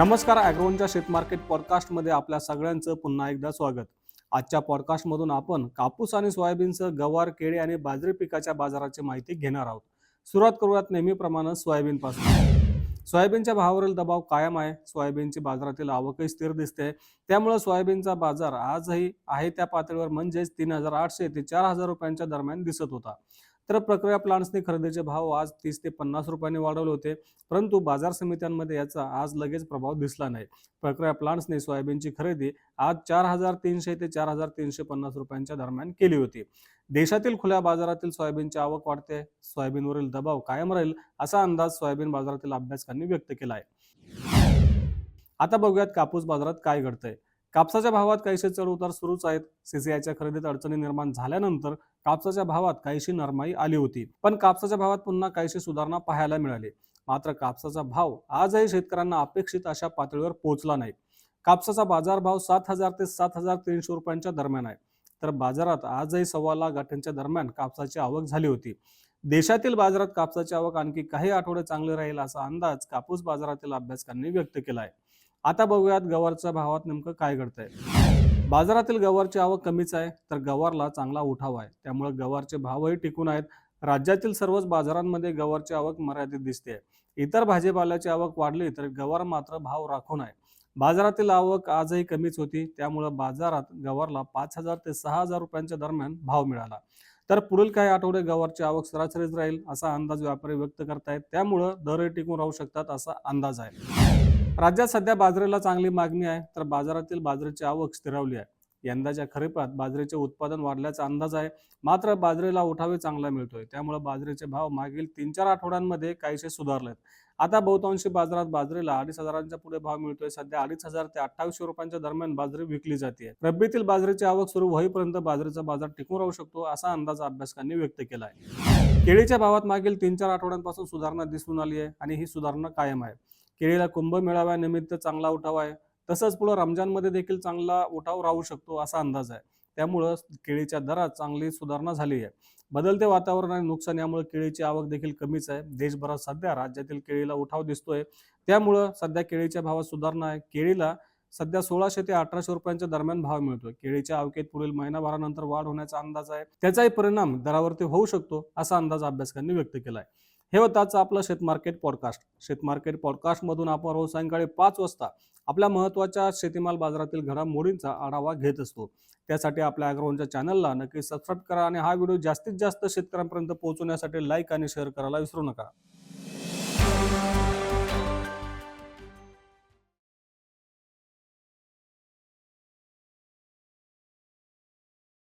नमस्कार ॲग्रोनच्या शेत मार्केट पॉडकास्टमध्ये आपल्या सगळ्यांचं पुन्हा एकदा स्वागत. आजच्या पॉडकास्टमधून आपण कापूस आणि सोयाबीनसह गवार केळी आणि बाजरी पिकाच्या बाजाराची माहिती घेणार आहोत. सुरुवात करूयात नेहमीप्रमाणे सोयाबीनपासून. सोयाबीनच्या भावावरील दबाव कायम आहे. सोयाबीनची बाजारातील आवकही स्थिर दिसते. त्यामुळे सोयाबीनचा बाजार आजही आहे त्या पातळीवर म्हणजेच तीन हजार आठशे ते चार हजार रुपयांच्या दरम्यान दिसत होता. तर प्रक्रिया प्लांट्सने खरेदीचे भाव आज तीस ते पन्नास रुपयांनी वाढवले होते. परंतु बाजार समित्यांमध्ये याचा आज लगेच प्रभाव दिसला नाही. प्रक्रिया प्लांट्सने सोयाबीनची खरेदी आज चार हजार तीनशे ते चार हजार तीनशे पन्नास रुपयांच्या दरम्यान केली होती. देशातील खुल्या बाजारातील सोयाबीनची आवक वाढते. सोयाबीनवरील दबाव कायम राहील असा अंदाज सोयाबीन बाजारातील अभ्यासकांनी व्यक्त केला आहे. आता बघूयात कापूस बाजारात काय घडतंय. कापसाच्या भावात काहीसे चढ उतार सुरूच आहेत. सीसीआयच्या खरेदीत अडचणी निर्माण झाल्यानंतर कापसाच्या भावात काहीशी नरमाई आली होती. पण कापसाच्या भावात पुन्हा काहीशी सुधारणा पाहायला मिळाली. मात्र कापसाचा भाव आजही शेतकऱ्यांना अपेक्षित अशा पातळीवर पोहोचला नाही. कापसाचा बाजारभाव सात हजार ते सात हजार तीनशे रुपयांच्या दरम्यान आहे. तर बाजारात आजही सव्वा लाख गाठ्यांच्या दरम्यान कापसाची आवक झाली होती. देशातील बाजारात कापसाची आवक आणखी काही आठवडे चांगले राहील असा अंदाज कापूस बाजारातील अभ्यासकांनी व्यक्त केला आहे. आता बघूयात गवारच्या भावात नेमकं काय घडतंय. बाजारातील गवारची आवक कमीच आहे तर गवारला चांगला उठाव आहे. त्यामुळे गवारचे भावही टिकून आहेत. राज्यातील सर्वच बाजारांमध्ये गवारची आवक मर्यादित दिसते इतर भाजीपाल्याची आवक वाढली तर गवार मात्र भाव राखून आहे. बाजारातील आवक आजही कमीच होती त्यामुळे बाजारात गवारला पाच हजार ते सहा हजार रुपयांच्या दरम्यान भाव मिळाला. तर पुढील काही आठवडे गवारची आवक सरासरीच राहील असा अंदाज व्यापारी व्यक्त करतायत. त्यामुळं दरही टिकून राहू शकतात असा अंदाज आहे. राज्यात सध्या बाजरीला चांगली मागणी आहे तर बाजारातील बाजरीची आवक स्थिरावली आहे. यंदाच्या खरीपात बाजरीचे उत्पादन वाढल्याचा अंदाज आहे. मात्र बाजरीला उठावे चांगला मिळतोय. त्यामुळे बाजरीचे भाव मागील तीन चार आठवड्यांमध्ये काहीसे सुधारलेत. आता बहुतांशी बाजारात बाजरीला अडीच हजारांच्या पुढे भाव मिळतोय. सध्या अडीच हजार ते अठ्ठावीसशे रुपयांच्या दरम्यान बाजरी विकली जाते. रब्बीतील बाजरीची आवक सुरू होईपर्यंत बाजरीचा बाजार टिकून राहू शकतो असा अंदाज अभ्यासकांनी व्यक्त केला आहे. केळीच्या भावात मागील तीन चार आठवड्यांपासून सुधारणा दिसून आली आहे आणि ही सुधारणा कायम आहे. केळीला कुंभ मेळाव्यानिमित्त चांगला उठाव आहे. तसंच पुढे रमजानमध्ये देखील चांगला उठाव राहू शकतो असा अंदाज आहे. त्यामुळं केळीच्या दरात चांगली सुधारणा झाली आहे. बदलते वातावरण आणि नुकसान यामुळे केळीची आवक देखील कमीच आहे. देशभरात सध्या राज्यातील केळीला उठाव दिसतोय. त्यामुळं सध्या केळीच्या भावात सुधारणा आहे. केळीला सध्या सोळाशे ते अठराशे रुपयांच्या दरम्यान भाव मिळतोय. केळीच्या आवकेत पुढील महिनाभरानंतर वाढ होण्याचा अंदाज आहे. त्याचाही परिणाम दरावरती होऊ शकतो असा अंदाज अभ्यासकांनी व्यक्त केला आहे हे होतं आजचं आपलं शेत मार्केट पॉडकास्ट शेत मार्केट पॉडकास्टमधून आपण रोज सायंकाळी पाच वाजता आपल्या महत्त्वाच्या शेतीमाल बाजारातील घडामोडींचा आढावा घेत असतो. त्यासाठी आपल्या अॅग्रोनच्या चॅनलला नक्की सबस्क्राईब करा आणि हा व्हिडिओ जास्तीत जास्त शेतकऱ्यांपर्यंत पोहोचवण्यासाठी लाईक आणि शेअर करायला विसरू नका.